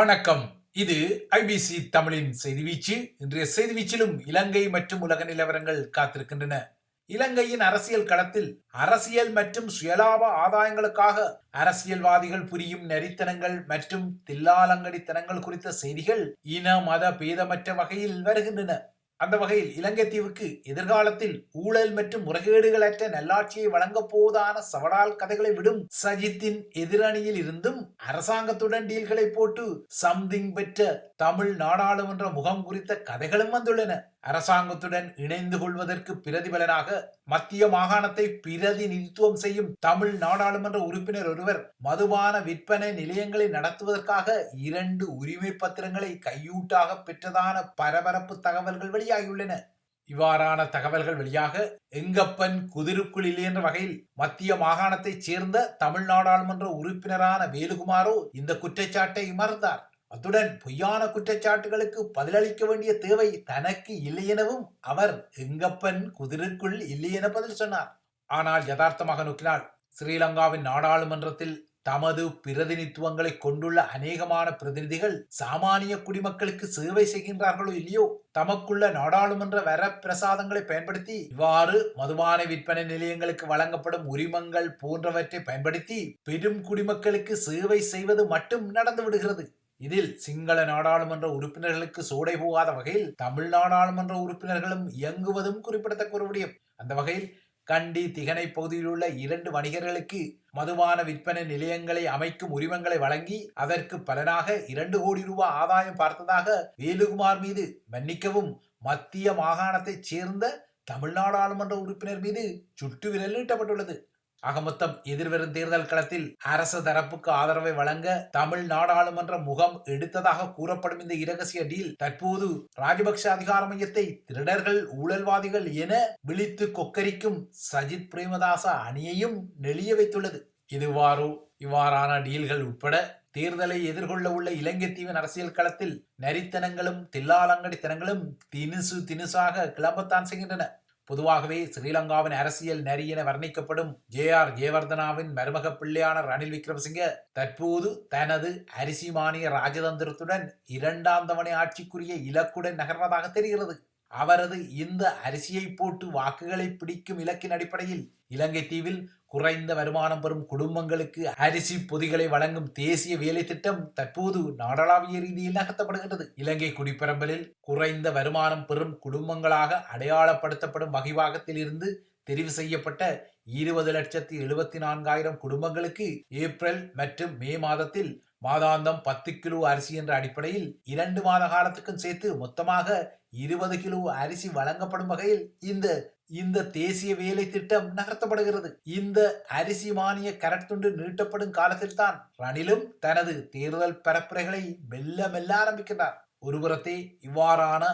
வணக்கம். இது ஐபிசி தமிழின் செய்தி வீச்சு. இன்றைய செய்தி வீச்சிலும் இலங்கை மற்றும் உலக நிலவரங்கள் காத்திருக்கின்றன. இலங்கையின் அரசியல் களத்தில் அரசியல் மற்றும் சுயலாப ஆதாயங்களுக்காக அரசியல்வாதிகள் புரியும் நெறித்தனங்கள் மற்றும் தில்லாலங்கடித்தனங்கள் குறித்த செய்திகள் இன மத பேதமற்ற வகையில் வருகின்றன. அந்த வகையில் இலங்கை தீவுக்கு எதிர்காலத்தில் ஊழல் மற்றும் முறைகேடுகளற்ற நல்லாட்சியை வழங்கப் போவதான சவடால் கதைகளை விடும் சஜித்தின் எதிரணியில் இருந்தும் அரசாங்கத்துடன் டீல்களை போட்டு சம்திங் பெற்ற தமிழ் நாடாளுமன்ற முகம் குறித்த கதைகளும் வந்துள்ளன. அரசாங்கத்துடன் இணைந்து கொள்வதற்கு பிரதிபலனாக மத்திய மாகாணத்தை பிரதிநிதித்துவம் செய்யும் தமிழ் நாடாளுமன்ற உறுப்பினர் ஒருவர் மதுபான விற்பனை நிலையங்களை நடத்துவதற்காக இரண்டு உரிமை பத்திரங்களை கையூட்டாக பெற்றதான பரபரப்பு தகவல்கள் வெளியாகியுள்ளன. இவ்வாறான தகவல்கள் வெளியாக எங்கப்பன் குதிருக்குள் என்ற வகையில் மத்திய மாகாணத்தைச் சேர்ந்த தமிழ் நாடாளுமன்ற உறுப்பினரான வேலுகுமாரோ இந்த குற்றச்சாட்டை மறுத்தார். அத்துடன் பொய்யான குற்றச்சாட்டுகளுக்கு பதிலளிக்க வேண்டிய தேவை தனக்கு இல்லையெனவும் அவர் எங்கப்பன் குதிரைக்குள் இல்லை என பதில் சொன்னார். ஆனால் யதார்த்தமாக நோக்கினால் ஸ்ரீலங்காவின் நாடாளுமன்றத்தில் தமது பிரதிநிதித்துவங்களை கொண்டுள்ள அநேகமான பிரதிநிதிகள் சாமானிய குடிமக்களுக்கு சேவை செய்கின்றார்களோ இல்லையோ? தமக்குள்ள நாடாளுமன்ற வர பிரசாதங்களை பயன்படுத்தி இவ்வாறு மதுபான விற்பனை நிலையங்களுக்கு வழங்கப்படும் உரிமங்கள் போன்றவற்றை பயன்படுத்தி பெரும் குடிமக்களுக்கு சேவை செய்வது மட்டும் நடந்து விடுகிறது இதில் சிங்கள நாடாளுமன்ற உறுப்பினர்களுக்கு சோடை போகாத வகையில் தமிழ் நாடாளுமன்ற உறுப்பினர்களும் இயங்குவதும் குறிப்பிடத்தக்க ஒரு விடயம். அந்த வகையில் கண்டி திகனை பகுதியில் உள்ள இரண்டு வணிகர்களுக்கு மதுபான விற்பனை நிலையங்களை அமைக்கும் உரிமங்களை வழங்கி அதற்கு பலனாக இரண்டு கோடி ரூபாய் ஆதாயம் பார்த்ததாக வேலுகுமார் மீது மன்னிக்கவும் மத்திய மாகாணத்தைச் சேர்ந்த தமிழ்நாடாளுமன்ற உறுப்பினர் மீது சுட்டு விரலீட்டப்பட்டுள்ளது அகமொத்தம் எதிர்வரும் தேர்தல் களத்தில் அரசு தரப்புக்கு ஆதரவை வழங்க தமிழ் நாடாளுமன்ற முகம் எடுத்ததாக கூறப்படும் இந்த இரகசிய டீல் தற்போது ராஜபக்ஷ அதிகார மையத்தை திருடர்கள் ஊழல்வாதிகள் என விழித்து கொக்கரிக்கும் சஜித் பிரேமதாச அணியையும் நெளிய வைத்துள்ளது. இதுவாறு இவ்வாறான டீல்கள் உட்பட தேர்தலை எதிர்கொள்ள உள்ள இலங்கை தீவின் அரசியல் களத்தில் நரித்தனங்களும் தில்லாலங்கடித்தனங்களும் தினுசு தினுசாக கிளம்பத்தான் செய்கின்றன. பொதுவாகவே ஸ்ரீலங்காவின் அரசியல் நரி என வர்ணிக்கப்படும் ஜே ஆர் ஜெயவர்தனாவின் மருமக பிள்ளையான ரணில் விக்ரமசிங்க தற்போது தனது அரிசி மானிய ராஜதந்திரத்துடன் இரண்டாம் தவணை ஆட்சிக்குரிய இலக்குடன் நகர்வதாக தெரிகிறது. அவரது இந்த அரிசியை போட்டு வாக்குகளை பிடிக்கும் இலக்கின் அடிப்படையில் இலங்கை தீவில் குறைந்த வருமானம் பெறும் குடும்பங்களுக்கு அரிசி பொதிகளை வழங்கும் தேசிய வேலை திட்டம் தற்போது நாடளாவிய ரீதியில் நகர்த்தப்படுகின்றது. இலங்கை குடிப்பரம்பலில் குறைந்த வருமானம் பெறும் குடும்பங்களாக அடையாளப்படுத்தப்படும் வகைவாகத்தில் இருந்து தெரிவு செய்யப்பட்ட இருபது லட்சத்தி எழுபத்தி நான்காயிரம் குடும்பங்களுக்கு ஏப்ரல் மற்றும் மே மாதத்தில் மாதாந்தம் பத்து கிலோ அரிசி என்ற அடிப்படையில் இரண்டு மாத காலத்துக்கும் சேர்த்து மொத்தமாக இருபது கிலோ அரிசி வழங்கப்படும் வகையில் இந்த இந்த தேசிய வேலை திட்டம் நகர்த்தப்படுகிறது. இந்த அரிசி மானிய கரட்துண்டு நீட்டப்படும் காலத்தில் தான் ரணிலும் தனது தேர்தல் பரப்புரைகளை மெல்ல மெல்ல ஆரம்பிக்கிறார் ஒருபுறத்தே இவ்வாறான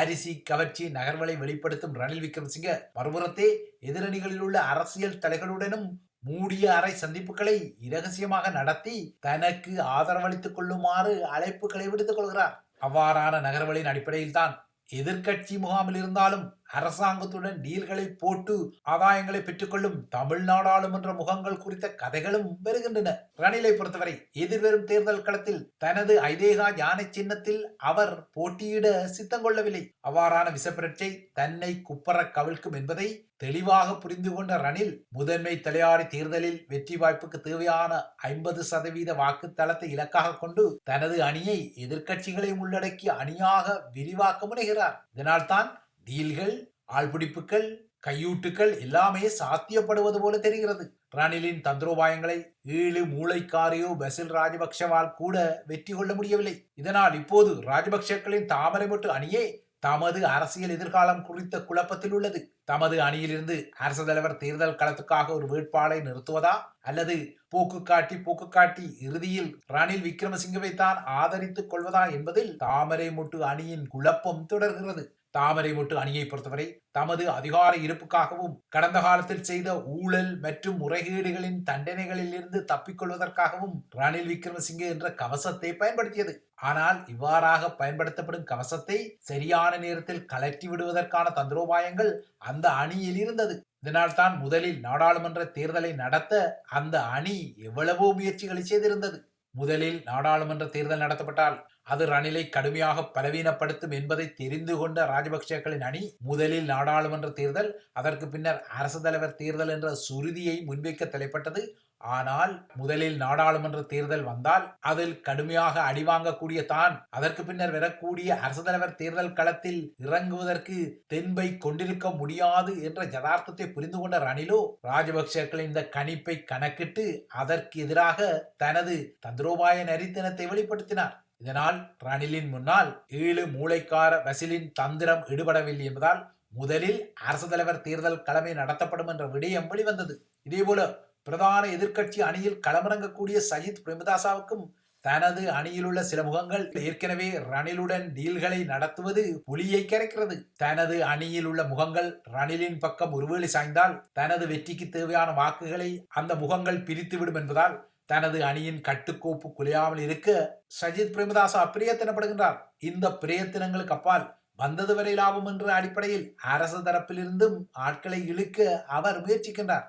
அரிசி கவர்ச்சி நகர்வலை வெளிப்படுத்தும் ரணில் விக்ரமசிங்க மறுபுறத்தே எதிரணிகளில் உள்ள அரசியல் தலைகளுடனும் மூடிய அறை சந்திப்புகளை இரகசியமாக நடத்தி தனக்கு ஆதரவளித்துக் கொள்ளுமாறு அழைப்புகளை விடுத்துக் கொள்கிறார். அவ்வாறான நகர்வலின் அடிப்படையில் தான் எதிர்கட்சி முகாமில் இருந்தாலும் அரசாங்கத்துடன் டீல்களை போட்டு ஆதாயங்களை பெற்றுக்கொள்ளும் தமிழ் நாடாளுமன்ற முகங்கள் குறித்த கதைகளும் வருகின்றன. ரணிலை பொறுத்தவரை எதிர்வரும் தேர்தல் களத்தில் தனது ஐதேகா யானை சின்னத்தில் அவர் போட்டியிட சித்தம் கொள்ளவில்லை. அவ்வாறான விசப்பிரட்சை தன்னை குப்பர கவிழ்க்கும் என்பதை தெளிவாக புரிந்து கொண்ட ரணில் முதன்மை தலையாரி தேர்தலில் வெற்றி வாய்ப்புக்கு தேவையான ஐம்பது சதவீத வாக்குத்தளத்தை இலக்காக கொண்டு தனது அணியை எதிர்க்கட்சிகளை உள்ளடக்கி அணியாக விரிவாக்க முனைகிறார். இதனால்தான் டீல்கள் ஆள்பிடிப்புகள் கையூட்டுகள் எல்லாமே சாத்தியப்படுவது போல தெரிகிறது. ரணிலின் தந்திரோபாயங்களை ஏழு மூளைக்காரியோ பசில் ராஜபக்ஷவால் கூட வெற்றி கொள்ள முடியவில்லை. இதனால் இப்போது ராஜபக்ஷக்களின் தாமரை மட்டு அணியே தமது அரசியல் எதிர்காலம் குறித்த குழப்பத்தில் உள்ளது. தமது அணியிலிருந்து அரசு தலைவர் தேர்தல் களத்துக்காக ஒரு வேட்பாளரை நிறுத்துவதா? அல்லது போக்கு காட்டி போக்கு காட்டி இறுதியில் ரணில் விக்ரமசிங்கவை தான் ஆதரித்துக் கொள்வதா என்பதில் தாமரை முட்டு அணியின் குழப்பம் தொடர்கிறது. தாமரை மொட்டு அணியை பொறுத்தவரை தமது அதிகார இருப்புக்காகவும் கடந்த காலத்தில் செய்த ஊழல் மற்றும் முறைகேடுகளின் தண்டனைகளில் இருந்து தப்பிக்கொள்வதற்காகவும் ரணில் விக்ரமசிங்கே என்ற கவசத்தை பயன்படுத்தியது. ஆனால் இவ்வாறாக பயன்படுத்தப்படும் கவசத்தை சரியான நேரத்தில் கலற்றி விடுவதற்கான தந்திரோபாயங்கள் அந்த அணியில் இருந்தது. இதனால் தான் முதலில் நாடாளுமன்ற தேர்தலை நடத்த அந்த அணி எவ்வளவோ முயற்சிகளை செய்திருந்தது. முதலில் நாடாளுமன்ற தேர்தல் நடத்தப்பட்டால் அது ரணிலை கடுமையாக பலவீனப்படுத்தும் என்பதை தெரிந்து கொண்ட ராஜபக்சேக்களின் அணி முதலில் நாடாளுமன்ற தேர்தல் அதற்கு பின்னர் அரசு தலைவர் தேர்தல் என்ற சுருதியை முன்வைக்க தலைப்பட்டது. ஆனால் முதலில் நாடாளுமன்ற தேர்தல் வந்தால் அதில் கடுமையாக அடிவாங்கக்கூடிய தான் அதற்கு பின்னர் வரக்கூடிய அரசு தலைவர் தேர்தல் களத்தில் இறங்குவதற்கு தென்பை கொண்டிருக்க முடியாது என்ற யதார்த்தத்தை புரிந்து கொண்ட ரணிலோ ராஜபக்சேக்களின் இந்த கணிப்பை கணக்கிட்டு அதற்கு எதிராக தனது தந்திரோபாய நரித்தனத்தை வெளிப்படுத்தினார். இதனால் ரணிலின் முன்னால் ஏழு மூளைக்கார வசிலின் தந்திரம் ஈடுபடவில்லை என்பதால் முதலில் அரசு தலைவர் தேர்தல் கடமை நடத்தப்படும் என்ற விடயம் வெளிவந்தது. இதேபோல பிரதான எதிர்க்கட்சி அணியில் களமிறங்கக்கூடிய சஜித் பிரேமதாசாவுக்கும் தனது அணியில் உள்ள சில முகங்கள் ஏற்கனவே ரணிலுடன் டீல்களை நடத்துவது புலியை கரைக்கிறது. தனது அணியில் உள்ள முகங்கள் ரணிலின் பக்கம் ஒருவேளை சாய்ந்தால் தனது வெற்றிக்கு தேவையான வாக்குகளை அந்த முகங்கள் பிரித்துவிடும் என்பதால் தனது அணியின் கட்டுக்கோப்பு குலையாமல் இருக்க சஜித் பிரேமதாசா பிரயத்தனப்படுகின்றார். இந்த பிரயத்தனங்களுக்கு அப்பால் வந்தது வரை லாபம் என்ற அடிப்படையில் அரசு தரப்பிலிருந்தும் ஆட்களை இழுக்க அவர் முயற்சிக்கின்றார்.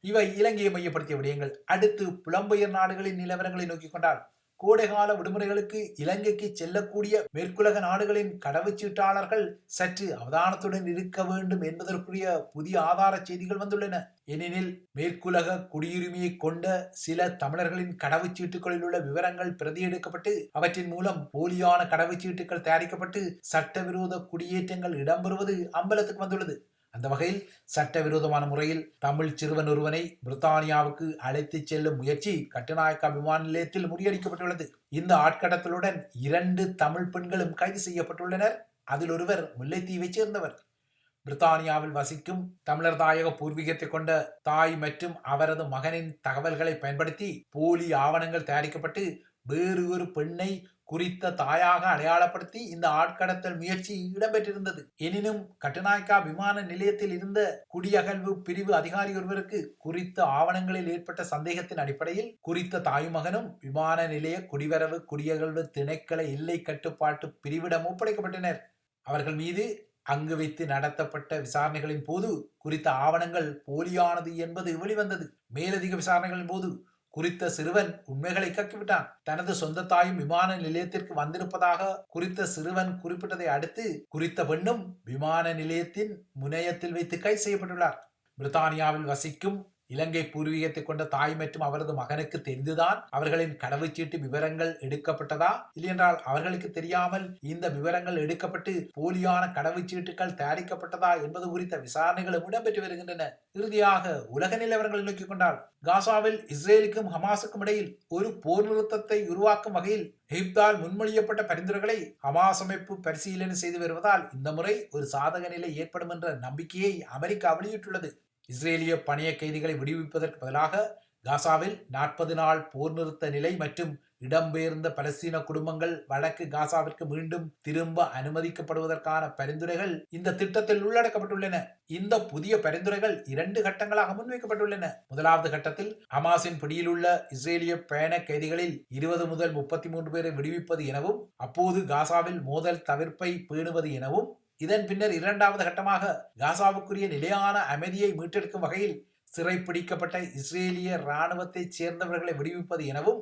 இவை இலங்கையை மையப்படுத்திய விடயங்கள். அடுத்து புலம்பெயர் நாடுகளின் நிலவரங்களை நோக்கிக் கொண்டால் கோடைகால விடுமுறைகளுக்கு இலங்கைக்கு செல்லக்கூடிய மேற்குலக நாடுகளின் கடவுச்சீட்டாளர்கள் சற்று அவதானத்துடன் இருக்க வேண்டும் என்பதற்குரிய புதிய ஆதார செய்திகள் வந்துள்ளன. ஏனெனில் மேற்குலக குடியுரிமையை கொண்ட சில தமிழர்களின் கடவுச்சீட்டுகளில் உள்ள விவரங்கள் பிரதி எடுக்கப்பட்டு அவற்றின் மூலம் போலியான கடவுச்சீட்டுகள் தயாரிக்கப்பட்டு சட்டவிரோத குடியேற்றங்கள் இடம்பெறுவது அம்பலத்துக்கு வந்துள்ளது. அந்த வகையில் சட்டவிரோதமான முறையில் தமிழ் சிறுவன் ஒருவனை பிரித்தானியாவுக்கு அழைத்துச் செல்லும் முயற்சி கட்டுநாயக்கா விமான நிலையத்தில் முறியடிக்கப்பட்டுள்ளது. இந்த ஆட்கடத்தலுடன் இரண்டு தமிழ் பெண்களும் கைது செய்யப்பட்டுள்ளனர். அதில் ஒருவர் முல்லைத்தீவைச் சேர்ந்தவர். பிரித்தானியாவில் வசிக்கும் தமிழர் தாயக பூர்வீகத்தை கொண்ட தாய் மற்றும் அவரது மகனின் தகவல்களை பயன்படுத்தி போலி ஆவணங்கள் தயாரிக்கப்பட்டு வேறு ஒரு பெண்ணை குறித்த தாயாக அடையாளப்படுத்தி இந்த ஆட்கடத்தல் முயற்சி இடம்பெற்றிருந்தது. எனினும் கட்டுநாயக்கா விமான நிலையத்தில் இருந்த குடியகழ்வு பிரிவு அதிகாரி ஒருவருக்கு குறித்த ஆவணங்களில் ஏற்பட்ட சந்தேகத்தின் அடிப்படையில் குறித்த தாய்மகனும் விமான நிலைய குடிவரவு குடியகழ்வு திணைக்கள எல்லை கட்டுப்பாட்டு பிரிவிடம் ஒப்படைக்கப்பட்டனர். அவர்கள் மீது அங்கு வைத்து நடத்தப்பட்ட விசாரணைகளின் போது குறித்த ஆவணங்கள் போலியானது என்பது வெளிவந்தது. மேலதிக விசாரணைகளின் போது குறித்த சிறுவன் உண்மைகளை கக்கிவிட்டான். தனது சொந்த தாயும் விமான நிலையத்திற்கு வந்திருப்பதாக குறித்த சிறுவன் குறிப்பிட்டதை அடுத்து குறித்த பெண்ணும் விமான நிலையத்தின் முனையத்தில் வைத்து கைது செய்யப்பட்டுள்ளார். பிரித்தானியாவில் வசிக்கும் இலங்கை பூர்வீகத்தை கொண்ட தாய் மற்றும் அவரது மகனுக்கு தெரிந்துதான் அவர்களின் கடவுச்சீட்டு விவரங்கள் எடுக்கப்பட்டதா? இல்லையென்றால் அவர்களுக்கு தெரியாமல் இந்த விவரங்கள் எடுக்கப்பட்டு போலியான கடவுச்சீட்டுகள் தயாரிக்கப்பட்டதா என்பது குறித்த விசாரணைகளும் இடம்பெற்று வருகின்றன. இறுதியாக உலக நிலவரங்களை நோக்கிக் கொண்டால் காசாவில் இஸ்ரேலுக்கும் ஹமாஸுக்கும் இடையில் ஒரு போர் நிறுத்தத்தை உருவாக்கும் வகையில் எகிப்தால் முன்மொழியப்பட்ட பரிந்துரைகளை ஹமாஸ் அமைப்பு பரிசீலனை செய்து வருவதால் இந்த முறை ஒரு சாதக நிலை ஏற்படும் என்ற நம்பிக்கையை அமெரிக்கா வெளியிட்டுள்ளது. இஸ்ரேலிய பணைய கைதிகளை விடுவிப்பதற்கு பதிலாக காசாவில் நாற்பது நாள் போர் நிறுத்த நிலை மற்றும் இடம்பெயர்ந்த பலஸ்தீன குடும்பங்கள் வடக்கு காசாவிற்கு மீண்டும் திரும்ப அனுமதிக்கப்படுவதற்கான பரிந்துரைகள் இந்த திட்டத்தில் உள்ளடக்கப்பட்டுள்ளன. இந்த புதிய பரிந்துரைகள் இரண்டு கட்டங்களாக முன்வைக்கப்பட்டுள்ளன. முதலாவது கட்டத்தில் ஹமாஸின் பிடியில் உள்ள இஸ்ரேலிய பயண கைதிகளில் இருபது முதல் முப்பத்தி மூன்று பேரை விடுவிப்பது எனவும் அப்போது காசாவில் மோதல் தவிர்ப்பை பேணுவது எனவும் இதன் பின்னர் இரண்டாவது கட்டமாக காசாவுக்குரிய நிலையான அமைதியை மீட்டெடுக்கும் வகையில் சிறைப்பிடிக்கப்பட்ட இஸ்ரேலிய இராணுவத்தைச் சேர்ந்தவர்களை விடுவிப்பது எனவும்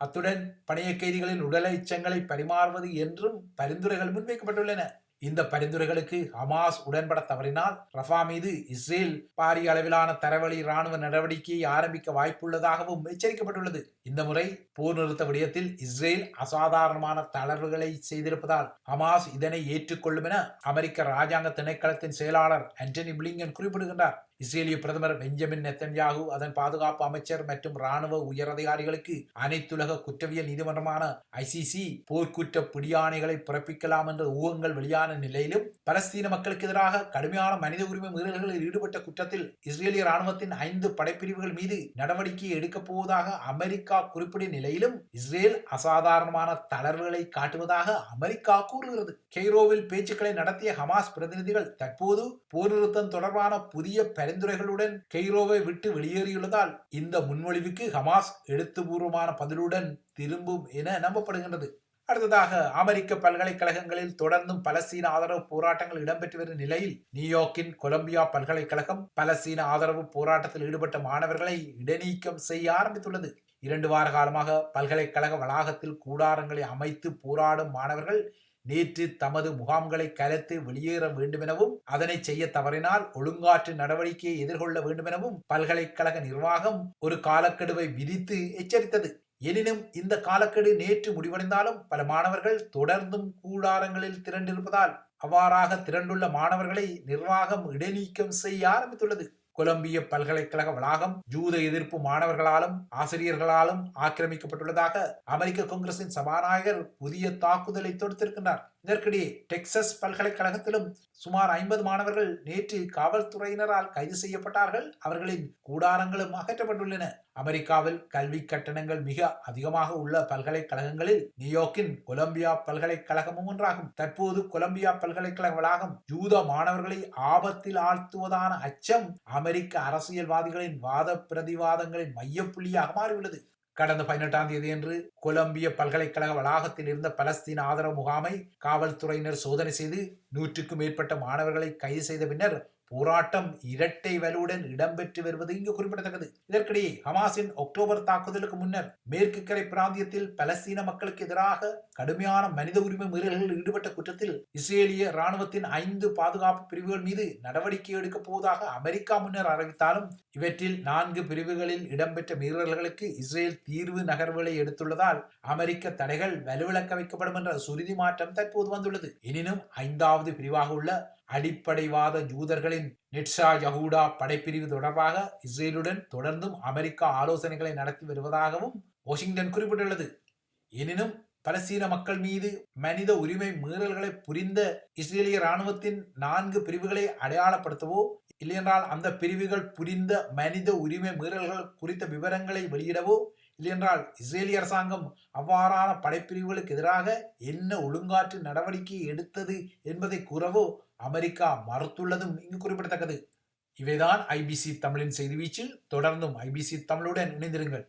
அத்துடன் பணைய கைதிகளின் உடலை எச்சங்களை பரிமாறுவது என்றும் பரிந்துரைகள் முன்வைக்கப்பட்டுள்ளன. இந்த பரிந்துரைகளுக்கு ஹமாஸ் உடன்பட தவறினால் ரஃபா மீது இஸ்ரேல் பாரிய அளவிலான தரவழி ராணுவ நடவடிக்கையை ஆரம்பிக்க வாய்ப்புள்ளதாகவும் எச்சரிக்கப்பட்டுள்ளது. இந்த முறை போர் நிறுத்த விடயத்தில் இஸ்ரேல் அசாதாரணமான தளர்வுகளை செய்திருப்பதால் ஹமாஸ் இதனை ஏற்றுக்கொள்ளும் என அமெரிக்க ராஜாங்க திணைக்களத்தின் செயலாளர் ஆண்டனி பிளிங்கன் குறிப்பிடுகின்றார். இஸ்ரேலிய பிரதமர் பெஞ்சமின் நெத்தன்யாகு அதன் பாதுகாப்பு அமைச்சர் மற்றும் ராணுவ உயரதிகாரிகளுக்கு அனைத்துலக குற்றவியல் நீதிமன்றமான ஐசிசி போர்க்குற்ற பிடியாணைகளை பிறப்பிக்கலாம் என்ற ஊகங்கள் வெளியான நிலையிலும் பலஸ்தீன மக்களுக்கு எதிராக கடுமையான மனித உரிமை மீறல்களில் ஈடுபட்ட குற்றத்தில் இஸ்ரேலிய ராணுவத்தின் ஐந்து படைப்பிரிவுகள் மீது நடவடிக்கை எடுக்கப் போவதாக அமெரிக்கா குறிப்பிட நிலையிலும் இஸ்ரேல் அசாதாரணமான தளர்வுகளை காட்டுவதாக அமெரிக்கா கூறுகிறது. கெய்ரோவில் பேச்சுக்களை நடத்திய ஹமாஸ் பிரதிநிதிகள் தற்போது போர் நிறுத்தம் தொடர்பான புதிய பரிந்துரைகளுடன் கெய்ரோவை விட்டு வெளியேறியுள்ளதால் இந்த முன்மொழிவுக்கு ஹமாஸ் எழுத்துப்பூர்வமான பதிலுடன் திரும்பும் என நம்பப்படுகின்றது. அடுத்ததாக அமெரிக்க பல்கலைக்கழகங்களில் தொடர்ந்தும் பலஸ்தீன ஆதரவு போராட்டங்கள் இடம்பெற்று வரும் நிலையில் நியூயார்க்கின் கொலம்பியா பல்கலைக்கழகம் பலஸ்தீன ஆதரவு போராட்டத்தில் ஈடுபட்ட மாணவர்களை இடைநீக்கம் செய்ய ஆரம்பித்துள்ளது. இரண்டு வார காலமாக பல்கலைக்கழக வளாகத்தில் கூடாரங்களை அமைத்து போராடும் மாணவர்கள் நேற்று தமது முகாம்களை கலைத்து வெளியேற வேண்டுமெனவும் அதனை செய்ய தவறினால் ஒழுங்காற்று நடவடிக்கையை எதிர்கொள்ள வேண்டுமெனவும் பல்கலைக்கழக நிர்வாகம் ஒரு காலக்கெடுவை விதித்து எச்சரித்தது. எனினும் இந்த காலக்கெடு நேற்று முடிவடைந்தாலும் பல மாணவர்கள் தொடர்ந்தும் கூடாரங்களில் திரண்டிருப்பதால் அவ்வாறாக திரண்டுள்ள மாணவர்களை நிர்வாகம் இடைநீக்கம் செய்ய ஆரம்பித்துள்ளது. கொலம்பிய பல்கலைக்கழக வளாகம் ஜூத எதிர்ப்பு மாணவர்களாலும் ஆசிரியர்களாலும் ஆக்கிரமிக்கப்பட்டுள்ளதாக அமெரிக்க காங்கிரசின் சபாநாயகர் புதிய தாக்குதலை தொடுத்திருக்கிறார் இதற்கிடையே டெக்சஸ் பல்கலைக்கழகத்திலும் சுமார் ஐம்பது மாணவர்கள் நேற்று காவல்துறையினரால் கைது செய்யப்பட்டார்கள். அவர்களின் கூடாரங்களும் அகற்றப்பட்டுள்ளன. அமெரிக்காவில் கல்வி கட்டணங்கள் மிக அதிகமாக உள்ள பல்கலைக்கழகங்களில் நியூயார்க்கின் கொலம்பியா பல்கலைக்கழகமும் ஒன்றாகும். தற்போது கொலம்பியா பல்கலைக்கழக வளாகம் யூத மாணவர்களை ஆபத்தில் ஆழ்த்துவதான அச்சம் அமெரிக்க அரசியல்வாதிகளின் வாத பிரதிவாதங்களின் மையப்புள்ளியாக மாறியுள்ளது. கடந்த பதினெட்டாம் தேதியன்று கொலம்பிய பல்கலைக்கழக வளாகத்தில் இருந்த பலஸ்தீன் ஆதரவு முகாமை காவல்துறையினர் சோதனை செய்து நூற்றுக்கும் மேற்பட்ட மாணவர்களை கைது செய்த பின்னர் போராட்டம் இரட்டை வலுவுடன் இடம்பெற்று வருவது இங்கு குறிப்பிடத்தக்கது. இதற்கிடையே ஹமாஸின் அக்டோபர் தாக்குதலுக்கு முன்னர் மேற்கு கரை பிராந்தியத்தில் பலஸ்தீன மக்களுக்கு எதிராக கடுமையான மனித உரிமை மீறல்களில் ஈடுபட்ட குற்றத்தில் இஸ்ரேலிய ராணுவத்தின் ஐந்து பாதுகாப்பு பிரிவுகள் மீது நடவடிக்கை எடுக்கப் போவதாக அமெரிக்கா முன்னர் அறிவித்தாலும் இவற்றில் நான்கு பிரிவுகளில் இடம்பெற்ற மீறல்களுக்கு இஸ்ரேல் தீர்வு நகர்வுகளை எடுத்துள்ளதால் அமெரிக்க தடைகள் வலுவிழக்க வைக்கப்படும் என்ற சுருதி மாற்றம் தற்போது வந்துள்ளது. எனினும் ஐந்தாவது பிரிவாக உள்ள அடிப்படைவாத ஜூதர்களின் நிட்ஷா யஹூடா படைப்பிரிவு தொடர்பாக இஸ்ரேலுடன் தொடர்ந்தும் அமெரிக்கா ஆலோசனைகளை நடத்தி வருவதாகவும் வாஷிங்டன் குறிப்பிட்டுள்ளது. எனினும் பலஸ்தீன மக்கள் மீது மனித உரிமை மீறல்களை புரிந்த இஸ்ரேலிய இராணுவத்தின் நான்கு பிரிவுகளை அடையாளப்படுத்தவோ இல்லையென்றால் அந்த பிரிவுகள் புரிந்த மனித உரிமை மீறல்கள் குறித்த விவரங்களை வெளியிடவோ இல்லையென்றால் இஸ்ரேலிய அரசாங்கம் அவ்வாறான படைப்பிரிவுகளுக்கு எதிராக என்ன ஒழுங்காற்று நடவடிக்கை எடுத்தது என்பதை கூறவோ அமெரிக்கா மறுத்துள்ளதும் இங்கு குறிப்பிடத்தக்கது. இவைதான் ஐபிசி தமிழின் செய்தி வீச்சில். தொடர்ந்தும் ஐபிசி தமிழுடன் இணைந்திருங்கள்.